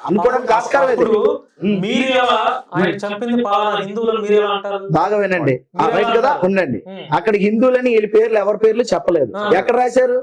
అనుకోవడానికి ఆస్కారం లేదు అప్పుడు మీరు ఎలా ఆయన చంపింది పలానా హిందువులను మీరు ఎలా అంటారు? బాగా వినండి. రైట్ కదా? ఉండండి. అక్కడ హిందువులని వీళ్ళ పేర్లు ఎవరి పేర్లు చెప్పలేదు. ఎక్కడ రాశారు.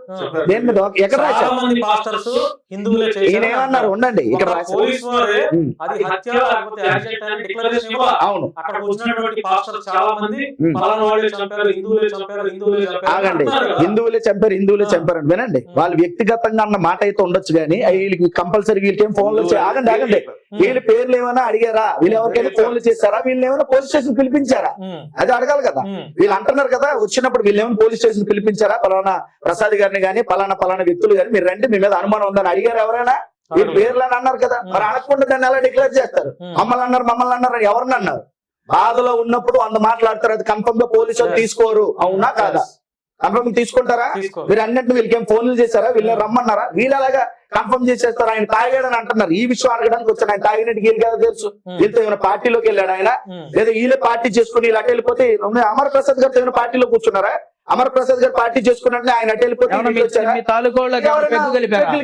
దేని మీద ఎక్కడ రాశారు? మంది పాస్టర్స్ హిందువులే చేశారు ఈయన ఏమన్నారు? ఉండండి. ఇక్కడ రాశారు. పోలీస్ వారే ఉమ్. అది హత్య లేకపోతే యాక్సిడెంట్ అని డిక్లరేషన్ ఇవ్వాలి. అవును. అక్కడ వచ్చినటువంటి పాస్టర్ చాలా మంది ఉమ్. పలానా వాళ్ళే చంపారు హిందువులే చంపారు హిందువులే చంపారు ఆగండి. హిందువులే చంపారు హిందువులే. చంపారు వినండి. వాళ్ళు వ్యక్తిగతంగా అన్న మాట అయితే ఉండొచ్చు కానీ వీళ్ళకి కంపల్సరీ వీళ్ళకి ఏం ఫోన్లు ఆగండి ఆగండి. వీళ్ళ పేర్లు ఏమైనా అడిగారా? వీళ్ళు ఎవరికైనా ఫోన్లు చేశారా? వీళ్ళు ఏమైనా పోలీస్ స్టేషన్ పిలిపించారా. అది అడగాలి కదా. వీళ్ళు అంటున్నారు కదా వచ్చినప్పుడు వీళ్ళు ఏమైనా పోలీస్ స్టేషన్ పిలిపించారా? పలానా ప్రసాద్ గారిని గానీ పలానా పలానా వ్యక్తులు గాని మీరు రండి మీ మీద అనుమానం ఉందని అడిగారు ఎవరైనా? వీళ్ళు పేర్లని అన్నారు కదా. మరి అనకుండా దాన్ని ఎలా డిక్లేర్ చేస్తారు. మమ్మల్ని అన్నారు మమ్మల్ని అన్నారు అని ఎవరిని అన్నారు? బాధలో ఉన్నప్పుడు అంత మాట్లాడతారు అది కన్ఫర్మ్గా పోలీసులు. తీసుకోరు. అవునా కాదా? కన్ఫర్మ్ తీసుకుంటారా? తీసుకో. మీరు అన్నట్టు వీళ్ళకి ఏం ఫోన్లు చేశారా? వీళ్ళని రమ్మన్నారా? వీళ్ళు అలాగా కన్ఫర్మ్ చేసేస్తారు? ఆయన తాగాడని అంటున్నారు. ఈ విషయం అడగడానికి వచ్చాను. ఆయన తాగినట్టు వీళ్ళు కదా తెలుసు. వీళ్ళతో ఏమైనా పార్టీలోకి వెళ్ళాడు ఆయన. లేదా వీళ్ళే పార్టీ చేసుకుని ఇలా వెళ్ళిపోతే అమర్ ప్రసాద్ గారితో ఏమైనా పార్టీలో కూర్చున్నారా? అమర్ ప్రసాద్ గారు పార్టీ చేసుకున్నట్టు ఆయన అటు వెళ్ళిపోతే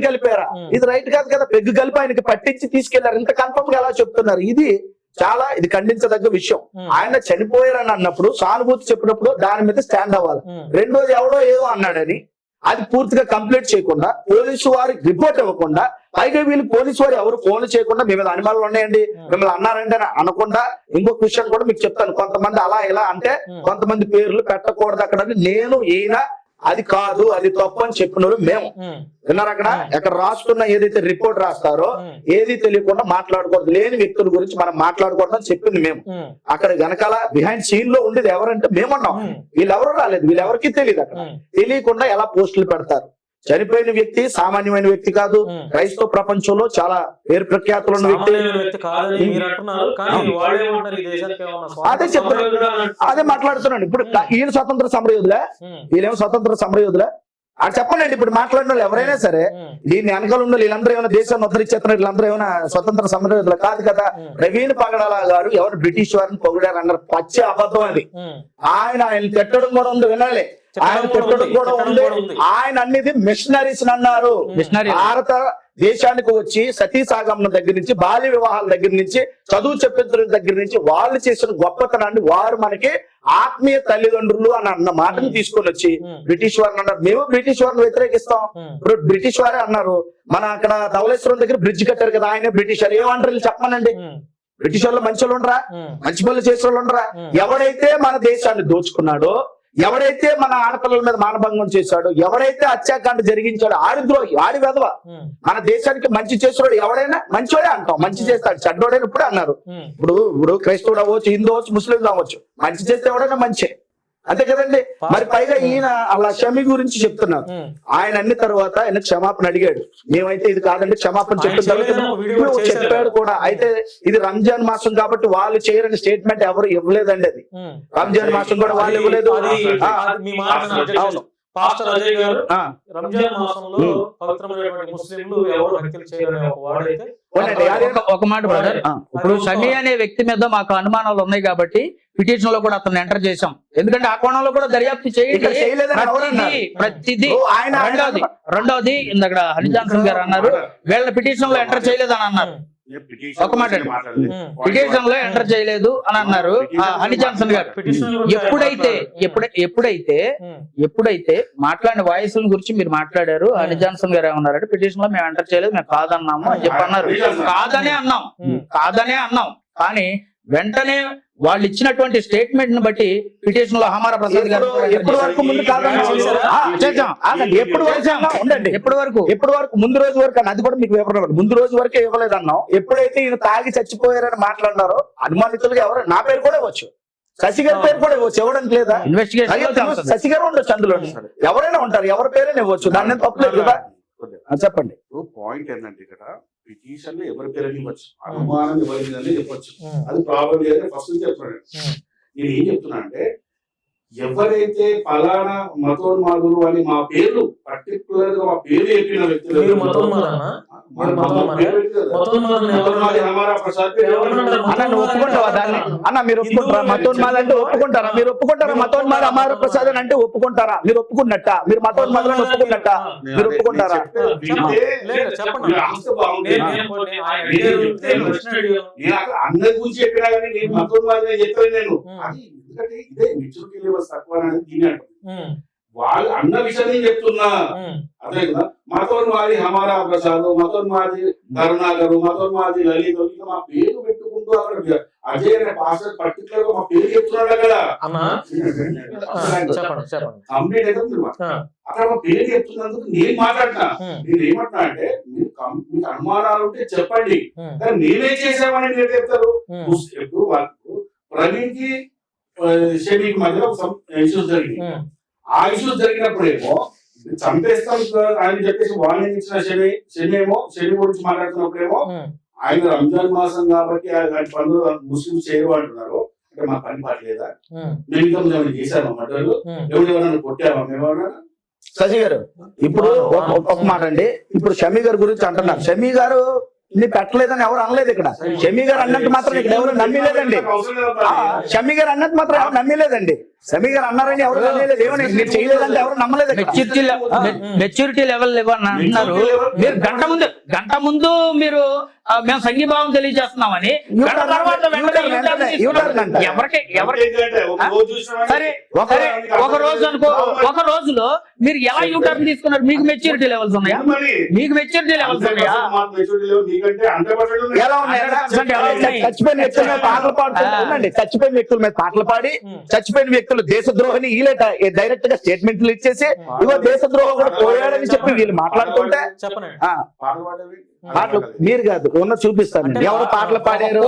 కలిపారా. ఇది రైట్ కాదు కదా. పెగ్గు కలిపి ఆయనకి పట్టించి తీసుకెళ్ళారు. ఇంత కన్ఫర్మ్గా ఎలా చెప్తున్నారు? ఇది చాలా ఇది ఖండించదగ్గ విషయం. ఆయన చనిపోయారని అన్నప్పుడు సానుభూతి చెప్పినప్పుడు దాని మీద స్టాండ్ అవ్వాలి. రెండోది ఎవడో ఏదో అన్నాడని అది పూర్తిగా కంప్లీట్ చేయకుండా పోలీసు వారికి రిపోర్ట్ ఇవ్వకుండా పైగా వీళ్ళు పోలీసు వారు ఎవరు ఫోన్ చేయకుండా మీ మీద అనుమానాలు ఉన్నాయండి మిమ్మల్ని అన్నారంటే అని అనకుండా ఇంకొక విషయం కూడా మీకు చెప్తాను కొంతమంది అలా ఇలా అంటే. కొంతమంది పేర్లు పెట్టకూడదు అక్కడ అని నేను ఈయన అది కాదు అది తప్పు అని చెప్పిన మేము. విన్నారు అక్కడ అక్కడ రాస్తున్న ఏదైతే రిపోర్ట్ రాస్తారో. ఏది తెలియకుండా మాట్లాడకూడదు లేని వ్యక్తుల గురించి మనం మాట్లాడకూడదు అని చెప్పింది మేము. అక్కడ వెనకాల బిహైండ్ సీన్లో ఉండేది ఎవరంటే మేమన్నాం. వీళ్ళెవరు రాలేదు వీళ్ళెవరికి తెలియదు అక్కడ. తెలియకుండా ఎలా పోస్టులు పెడతారు చనిపోయిన వ్యక్తి సామాన్యమైన వ్యక్తి కాదు. క్రైస్తవ ప్రపంచంలో చాలా పేరు ప్రఖ్యాతులు ఉన్న వ్యక్తి అదే చెప్తున్నా. సమరయోధుడా అని అంటున్నారు. అదే మాట్లాడుతున్నాను ఇప్పుడు ఈయన స్వతంత్ర సమరయోధులే. వీళ్ళేమో స్వతంత్ర సమరయోధులే అది చెప్పండి ఇప్పుడు మాట్లాడిన వాళ్ళు ఎవరైనా సరే. దీన్ని వెనకాల ఉన్న వీళ్ళందరూ ఏమైనా దేశాన్ని ఉద్ధరించేస్తున్నారు వీళ్ళందరూ ఏమైనా స్వతంత్ర సమరయోధులు కాదు కదా ఉమ్. ప్రవీణ్ పగడాల గారు ఎవరు బ్రిటిష్ వారిని పొగిడారు అన్నారు పచ్చి అబద్ధం అది. ఆయన ఆయన తిట్టడం కూడా ఉంది వినాలి ఆయన తిట్టడం కూడా ఉంది. ఆయన అన్నిది మిషనరీస్ అన్నారు మిషనరీ భారత దేశానికి వచ్చి సతీ సాగమనం దగ్గర నుంచి బాల్య వివాహాల దగ్గర నుంచి చదువు చెప్పించడం దగ్గర నుంచి వాళ్ళు చేసిన గొప్పతనాన్ని వారు మనకి ఆత్మీయ తల్లిదండ్రులు అని అన్న మాటని తీసుకొని వచ్చి. బ్రిటిష్ వారిని అన్నారు మేము బ్రిటిష్ వారిని వ్యతిరేకిస్తాం. ఇప్పుడు బ్రిటిష్ వారే అన్నారు మన అక్కడ ధవళేశ్వరం దగ్గర బ్రిడ్జ్ కట్టారు కదా ఆయన బ్రిటిష్ వారు ఏమంటారు చెప్పమనండి ఉమ్. బ్రిటిష్ వాళ్ళు మంచి వాళ్ళు ఉండరా. మంచి పనులు చేసే వాళ్ళు ఉండరా. ఎవడైతే మన దేశాన్ని దోచుకున్నాడో ఎవడైతే మన ఆడపిల్లల మీద మానభంగం చేశాడో ఎవడైతే హత్యాకాండ జరిగించాడో ఆడి ద్రోహి ఆడి వెధవ. మన దేశానికి మంచి చేసినాడు ఎవడైనా మంచోడే అంటాం. మంచి చేస్తాడు. చెడ్డోడైనా ఇప్పుడే అన్నారు. ఇప్పుడు ఇప్పుడు క్రైస్తవుడు అవ్వచ్చు హిందూ అవ్వచ్చు ముస్లిం అవ్వచ్చు. మంచి చేస్తే ఎవడైనా మంచి. అంతే కదండి మరి పైగా ఈయన అలా షమి గురించి చెప్తున్నారు. ఆయన అన్ని తర్వాత ఆయన క్షమాపణ అడిగాడు మేమైతే ఇది కాదండి క్షమాపణ చెప్పిన తర్వాత చెప్పాడు. కూడా అయితే ఇది రంజాన్ మాసం కాబట్టి వాళ్ళు చేయరని స్టేట్మెంట్ ఎవరు ఇవ్వలేదండి అది. రంజాన్ మాసం కూడా వాళ్ళు ఇవ్వలేదు అవును. పాస్టర్ అజయ్ గారు రంజాన్ మాసంలో. పవిత్రమైనటువంటి ముస్లింలు ఎవరు హత్యలు చేయరనే ఒక వాడైతే ఒక- మాట బ్రదర్. ఇప్పుడు షమీ అనే వ్యక్తి మీద మాకు అనుమానాలు ఉన్నాయి కాబట్టి పిటిషన్లో కూడా అతను ఎంటర్ చేశాం. ఎందుకంటే ఆ కోణంలో కూడా దర్యాప్తు ఎవరన్నారు? ప్రతిదీ రెండోది రెండోది ఇందాక హరిజాన్సన్ గారు అన్నారు. వీళ్ళ పిటిషన్లో ఎంటర్ చేయలేదని అన్నారు. ఒక మాట అండి. పిటిషన్లో ఎంటర్ చేయలేదు అని అన్నారు. ఆ, హని జాన్సన్ గారు ఎప్పుడైతే ఎప్పుడైతే. ఎప్పుడైతే మాట్లాడిన వాయిస్ల గురించి మీరు మాట్లాడారు హని జాన్సన్ గారు ఏమన్నారంటే పిటిషన్లో మేము ఎంటర్ చేయలేదు మేము కాదన్నాము అని చెప్పి అన్నారు. కాదనే అన్నాం. కాదనే అన్నాం. కానీ వెంటనే వాళ్ళు ఇచ్చినటువంటి స్టేట్మెంట్ని బట్టి పిటిషన్లో హమారా ప్రసాద్ గారు ఎప్పుడు- ఎప్పుడు వరకు ముందు కాదని చేశారా? ఆ, చేశాం. ఆగండి, ఎప్పుడు ఉండండి. ఎప్పటి వరకు? ఎప్పటి వరకు? ముందు రోజు వరకు అది కూడా మీకు వివరణ ఇవ్వండి. ముందు రోజు వరకే ఇవ్వలేదు అన్నాం ఎప్పుడైతే ఈయన తాగి చచ్చిపోయారని మాట్లాడినారో అనుమానితులుగా ఎవరు? నా పేరు కూడా ఇవ్వచ్చు. శశి గారి పేరు కూడా ఇవ్వచ్చు. ఇవ్వడానికి లేదా? ఇన్వెస్టిగేషన్ అయ్యో, శశి గారు ఉండొచ్చు అందులో. ఎవరైనా ఉంటారు. ఎవరి పేరైనా ఇవ్వచ్చు. దాన్ని ఏం తప్పలేదు కదా చెప్పండి. పాయింట్ ఏంటంటే ఇక్కడ పిటిషన్లో ఎవరి పేరు ఇవ్వచ్చు. అనుమానం ఎవరి మీద చెప్పొచ్చు. అది ప్రాబ్లం లేదు ఫస్ట్ చెప్తున్నాను ఉమ్. నేను ఏం చెప్తున్నా అంటే ఎవరైతే ఫలానా మతోన్మాదులు అని మా పేరు పర్టికులర్గా మా పేరు చెప్పిన వ్యక్తులు అన్న నువ్వు ఒప్పుకుంటావా దాన్ని? అన్న మీరు ఒప్పుకుంటారా? మతోన్మాద అంటే ఒప్పుకుంటారా? మీరు ఒప్పుకుంటారా? మతోన్మాద అమారు ప్రసాద్ అని అంటే ఒప్పుకుంటారా? మీరు ఒప్పుకున్నట్ట? మీరు మతోన్మాదని ఒప్పుకున్నట్ట? మీరు ఒప్పుకుంటారా? అందరి గురించి చెప్పినా కానీ నేను నేను. ఇదే మెచ్యూరిటీ లెవెల్స్ తక్కువ వాళ్ళు అన్న విషయం నేను చెప్తున్నా. అదే కదా మతోన్మాది హమారా ప్రసాద్ మతోన్మాది కరుణాకరు మతోన్మాది లలిత ఇంకా మా పేరు పెట్టుకుంటూ అక్కడ అజయ్ అనే పాస్టర్ పర్టికులర్గా మా పేరు చెప్తున్నాడు అక్కడ. కంప్లీట్ అయితే అక్కడ మా పేరు చెప్తున్నందుకు నేను మాట్లాడినా నేను ఏమంటున్నా అంటే మీకు అనుమానాలు ఉంటే చెప్పండి. కానీ నేనే చేసామని నేను చెప్తారు. ఎప్పుడు వాళ్ళకు ప్రవీణ్కి షమీకి మధ్యలో ఇష్యూస్ జరిగింది. ఉమ్, ఆ ఇష్యూస్ జరిగినప్పుడేమో చంపేస్తాం సార్ అని చెప్పేసి వార్నింగ్ ఇచ్చిన శని శని ఏమో శని గురించి మాట్లాడుతున్నప్పుడేమో ఆయన రంజాన్ మాసం కాబట్టి అలాంటి పనులు ముస్లింస్ చేయరు అంటున్నారు. అంటే మా పని ఉమ్, మేము ఇంకా ముందు ఏమైనా చేశామా మటర్లు ఉమ్. ఎవరు ఎవరైనా కొట్టామా మేము ఎవరైనా శశి గారు ఇప్పుడు ఒక మాట అండి. ఇప్పుడు షమీ గారి గురించి అంటున్నారు. షమీ గారు నీ పెట్టలేదని ఎవరు అనలేదు ఇక్కడ. షమీ గారు అన్నట్టు మాత్రం ఇక్కడ ఎవరు నమ్మిలేదండి. షమీ గారు అన్నట్టు మాత్రం ఎవరు నమ్మిలేదండి. షమీ గారు అన్నారని ఎవరు నమ్మలేదు. ఏమని మీరు చేయలేదంటే ఎవరు నమ్మలేదు. మెచ్యూరిటీ మెచ్యూరిటీ లెవెల్ ఇవ్వని అంటున్నారు మీరు గంట ముందు గంట ముందు మీరు మేము సంఘీభావం తెలియజేస్తున్నామని గంట తర్వాత. ఎవరికి ఎవరికి సరే ఒక రోజు అనుకో ఒక రోజులో మీరు ఎలా యూటర్న్ తీసుకున్నారు? మీకు మెచ్యూరిటీ లెవెల్స్ ఉన్నాయా? మీకు మెచ్యూరిటీ లెవెల్స్ ఉన్నాయా? మాకు మెచ్యూరిటీ లేవు, మీకంటే 100% ఉన్నాయి. ఎలా ఉన్నాయి? ఎలా? 100% ఎలా ఉన్నాయి? చచ్చిపోయిన వ్యక్తుల మీద పాటలు చచ్చిపోయిన వ్యక్తుల మీద పాటలు పాడి. చచ్చిపోయిన వ్యక్తులు దేశద్రోహిని వీళ్ళే డైరెక్ట్గా స్టేట్మెంట్లు ఇచ్చేసి ఇగో దేశద్రోహం కూడా పోయాడని చెప్పి వీళ్ళు మాట్లాడుతుంటే పాటలు మీరు కాదు ఉన్న చూపిస్తాను. ఎవరు పాటలు పాడారు?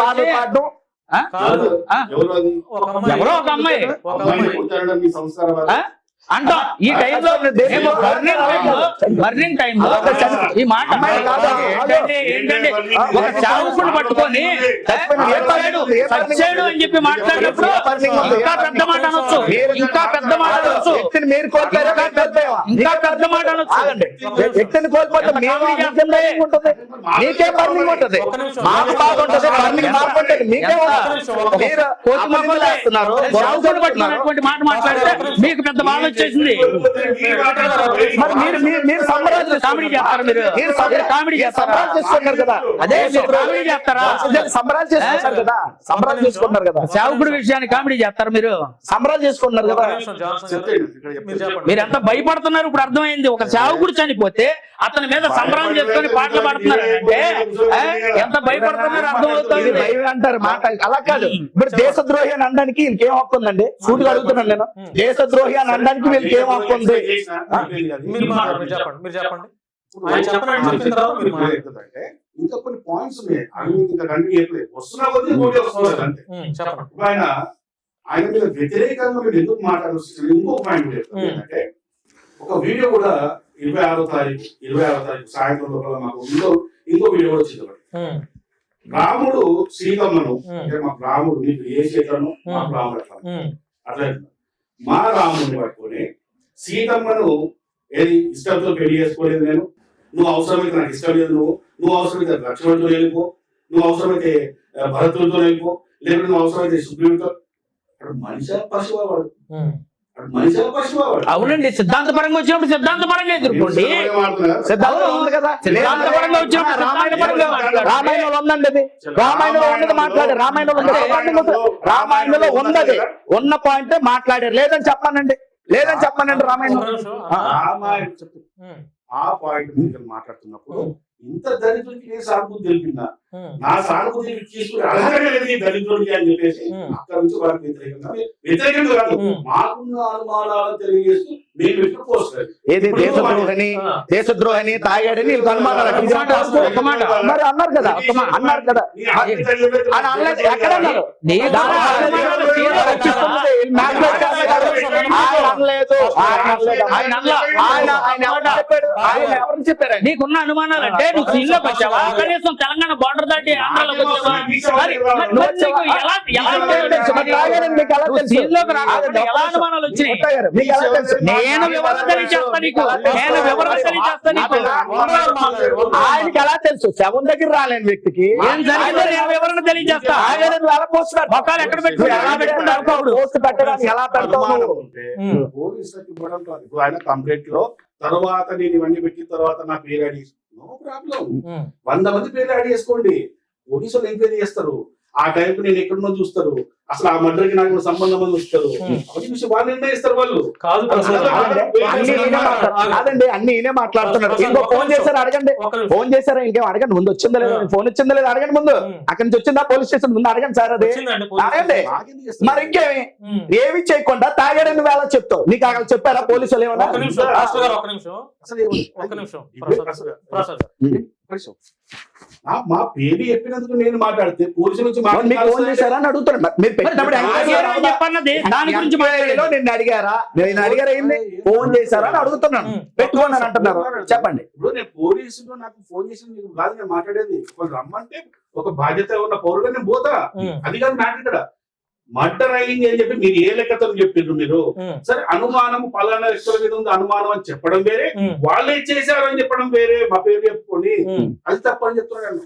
పాటలు పాడడం? ఎవరు? ఒక అమ్మాయి. అంటాం ఈ టైంలో బర్నింగ్ టైంలో ఈ మాట. ఏంటంటే ఏంటంటే ఒక చావుకుని పట్టుకొని చచ్చాడు అని చెప్పి మాట్లాడినప్పుడు? ఇంకా పెద్ద మాట అనొచ్చు. మీరు- ఇంకా పెద్ద మాట అనొచ్చు. వ్యక్తిని మీరు కోల్పోయారా? ఇంకా పెద్ద మాట అనొచ్చు. వ్యక్తిని కోల్పోతే మీకేం బర్నింగ్ ఉంటుంది? బర్నింగ్ ఉంటుంది? మీరు పట్టినటువంటి మాట మాట్లాడితే మీకు పెద్ద బాధ వచ్చేసింది. మీరు మాట్లాడతారు. మరి మీరు మీరు మీరు సంబరాలు కామెడీ చేస్తారా మీరు? మీరు సంబరా- మీరు కామెడీ మీరు చేస్తారా? సంబరాలు చేసుకున్నారు కదా. అదే మీరు కామెడీ చేస్తారా? అసలు సంబరాలు చేసుకున్నారు కదా. సంబరాలు చేసుకున్నారు కదా. చావుకుడి విషయాన్ని కామెడీ చేస్తారు మీరు? సంబరాలు చేసుకున్నారు ఒక కదా మీరు ఎంత భయపడుతున్నారు? ఇప్పుడు అర్థమైంది. ఒక చావుకుడు చనిపోతే అతని మీద సంబరం చేసుకొని పాటలు పాడుతున్నారు. అంటే ఎంత భయపడుతున్నారు? అర్థమవుతుంది. భయం అంటారు మాట. అలా కాదు. ఇప్పుడు దేశద్రోహి అని అనడానికి హక్కు ఉందండి? సూటిగా అడుగుతున్నాను నేను. దేశద్రోహి అని అనడానికి వీళ్ళకి ఏం హక్కు ఉంది చేసినా, అయిపోయింది కదా. మీరు మాట్లాడండి మీరు చెప్పండి మీరు చెప్పండి. ఇప్పుడు ఆయన చెప్పండి, చెప్పిన తర్వాత మీరు ఇప్పుడు ఏంటంటే, ఇంకా కొన్ని పాయింట్స్ ఉన్నాయి. అవి మీకు ఇంకా కంటిన్యూ చేయట్లేదు వస్తున్నా కొద్దీ ఒకటి వస్తున్నారు అంతే. ఉమ్, చెప్పండి. ఇప్పుడు ఆయన ఆయన మీద వ్యతిరేకంగా మీరు ఎందుకు మాట్లాడాల్సి ఇంకో పాయింట్ లేదు. Hmm. ఏంటంటే ఒక వీడియో కూడా ఇరవై ఆరో తారీఖు ఇరవై ఆరో తారీఖు సాయంత్రం లోపల మాకు ఇంకో ఇంకో వీడియో కూడా వచ్చింది ఒకటి. ఉమ్, రాముడు సీతమ్మను Hmm. అంటే మా రాముడు మీకు ఏ చేతను మా Hmm. రాముడు అట్లా. ఉమ్, అట్లా. మా రాముని పట్టుకొని సీతమ్మను ఏది ఇష్టంతో పెళ్ళి చేసుకోలేదు నేను. నువ్వు అవసరమైతే నాకు ఇష్టం లేదు నువ్వు. నువ్వు అవసరమైతే లక్ష్మణుడితో వెళ్ళిపో. నువ్వు అవసరమైతే భరతులతో వెళ్ళిపో. లేకపోతే నువ్వు అవసరమైతే సుగ్రీవుడితో. అక్కడ మనిషి పశువా వాడు. అవునండి సిద్ధాంతపరంగా వచ్చినప్పుడు సిద్ధాంతపరంగా ఎదుర్కోండి. ఏం సిద్ధాంతపరంగా వచ్చినప్పుడు రామాయణ మాట్లాడాలి. రామాయణంలో ఉందండి అది రామాయణంలో ఉన్నది మాట్లాడారు. రామాయణంలో రామాయణంలో ఉన్నది. ఉన్న పాయింట్ మాట్లాడారు. లేదని చెప్పానండి. లేదని చెప్పానండి రామాయణం. రామాయణ ఆ పాయింట్ మీద మాట్లాడుతున్నప్పుడు ఇంత దరిద్రుడికి నేను సానుభూతి తెలిపిందా? నా సానుభూతి తీసుకుని లేదు దరిద్రుడికి అని చెప్పేసి. అక్కడ నుంచి వాళ్ళకి వ్యతిరేకంగా వ్యతిరేకంగా కాదు. మాకున్న అనుమానాలను తెలియజేస్తూ మేము ఎప్పుడు పోస్ట్ ఏది దేశద్రోహని ఆ. దేశద్రోహని తాగాడని. మరి అన్నారు కదా అన్నారు కదా. ఎక్కడ అన్నారు? నీకున్న అనుమానాలు అంటే నువ్వు సీన్లోకి వచ్చావా కనీసం తెలంగాణ బార్డర్ దాటి నేను వివరణ తెలియజేస్తా నీకు నేను వివరణ తెలియజేస్తా నీకు. ఆయనకి ఎలా తెలుసు? శవం దగ్గర రాలేని వ్యక్తికి ఏం జరిగిందో నేను వివరణ తెలియజేస్తా? మొక్కలు ఎక్కడ. పోస్ట్ పెట్టడానికి ఎలా పెడతావు. పోలీసులకు ఇవ్వడం ఆయన కంప్లైంట్లో తర్వాత నేను ఇవన్నీ పెట్టిన తర్వాత నా పేరు యాడ్ నో ప్రాబ్లం ఉమ్. వంద మంది పేర్లు యాడ్ చేసుకోండి. పోలీసులు ఎంక్వైరీ చేస్తారు? ఆ టైంకి నేను ఎక్కడున్నో చూస్తారు. అసలు ఆ మర్డర్కి నాకు సంబంధం అని చూస్తారు. అవన్నీ చూసి వాళ్ళు నిర్ణయిస్తారు వాళ్ళు. కాదు కాదండి, అన్ని ఈయనే మాట్లాడుతున్నారు ఇంకో ఫోన్ చేశారు? అడగండి. ఒక. ఫోన్ చేశారా? ఇంకేం అడగండి. ముందు వచ్చిందా లేదా? ఫోన్ వచ్చిందా లేదా? అడగండి ముందు. అక్కడి నుంచి వచ్చిందా? పోలీస్ స్టేషన్ ముందు అడగండి సార్ అది. అడగండి? మరి ఇంకేమి. ఏమి చేయకుండా తాగాడని వేళ చెప్తావు? నీకు అక్కడ చెప్పారా? పోలీసులు ఏమన్నా? ఒక్క నిమిషం. ఒక్క నిమిషం. మా పేరు చెప్పినందుకు నేను మాట్లాడితే పోలీసుల నుంచి ఎంక్వైరీ అడిగారా అని చేయాలా? చెప్పన్నది? దాని గురించి ఎంక్వైరీలో మాట్లాడలేదు. నిన్ను అడిగారా? నేను అడిగారా ఏంది? ఫోన్ చేశారా అని అడుగుతున్నాను. పెట్టుకున్నాను అంటున్నారు. చెప్పండి. ఇప్పుడు నేను పోలీసులు నాకు ఫోన్ చేసి మీకు కాదు నేను మాట్లాడేది. వాళ్ళు రమ్మంటే ఒక బాధ్యత ఉన్న పౌరుగా నేను పోతా. అది కాదు మ్యాటర్ ఇక్కడ. మర్డర్ అయింది అని చెప్పి మీరు ఏ లెక్కతో చెప్పిండ్రు మీరు. సరే అనుమానం పలానా వ్యక్తుల మీద ఉంది అనుమానం అని చెప్పడం వేరే. వాళ్ళే చేశారు అని చెప్పడం వేరే మా పేరు చెప్పుకొని. అది తప్పని చెప్తున్నాను